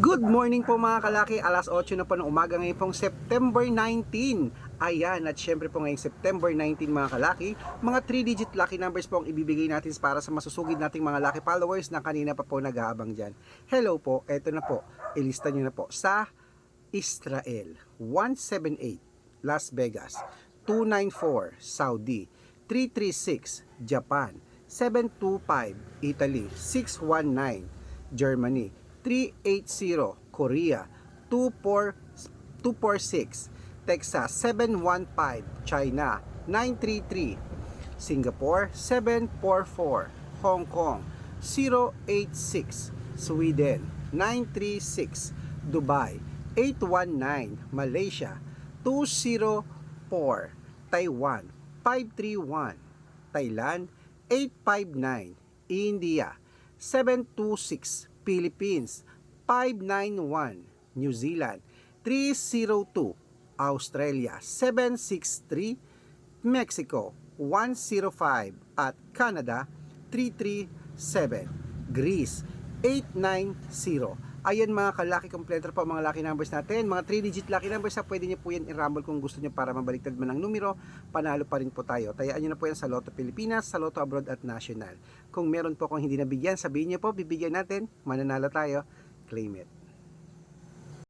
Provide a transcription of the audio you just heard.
Good morning po mga kalaki, alas 8 na po ng umaga ngayon pong September 19. Ayan, at syempre po ngayong September 19 mga kalaki, mga 3-digit lucky numbers po ang ibibigay natin para sa masusugid nating mga lucky followers na kanina pa po nag-aabang dyan. Hello po, eto na po, ilista nyo na po. Sa Israel, 178 Las Vegas, 294 Saudi, 336 Japan, 725 Italy, 619 Germany, 380 Korea, 24 246 Texas, 715 China, 933 Singapore, 744 Hong Kong, 086 Sweden, 936 Dubai, 819 Malaysia, 204 Taiwan, 531 Thailand, 859 India, 726 Philippines, 591 New Zealand, 302 Australia, 763 Mexico, 105 at Canada, 337 Greece, 890 Ayan mga kalaki kompleto po mga lucky numbers natin. Mga 3-digit lucky numbers na pwede niyo po yan i-rumble kung gusto niyo para mabaliktad man ang numero. Panalo pa rin po tayo. Tayaan niyo na po yan sa Lotto Pilipinas, sa Lotto Abroad at National. Kung meron po akong hindi nabigyan, sabihin niyo po, bibigyan natin. Mananalo tayo. Claim it.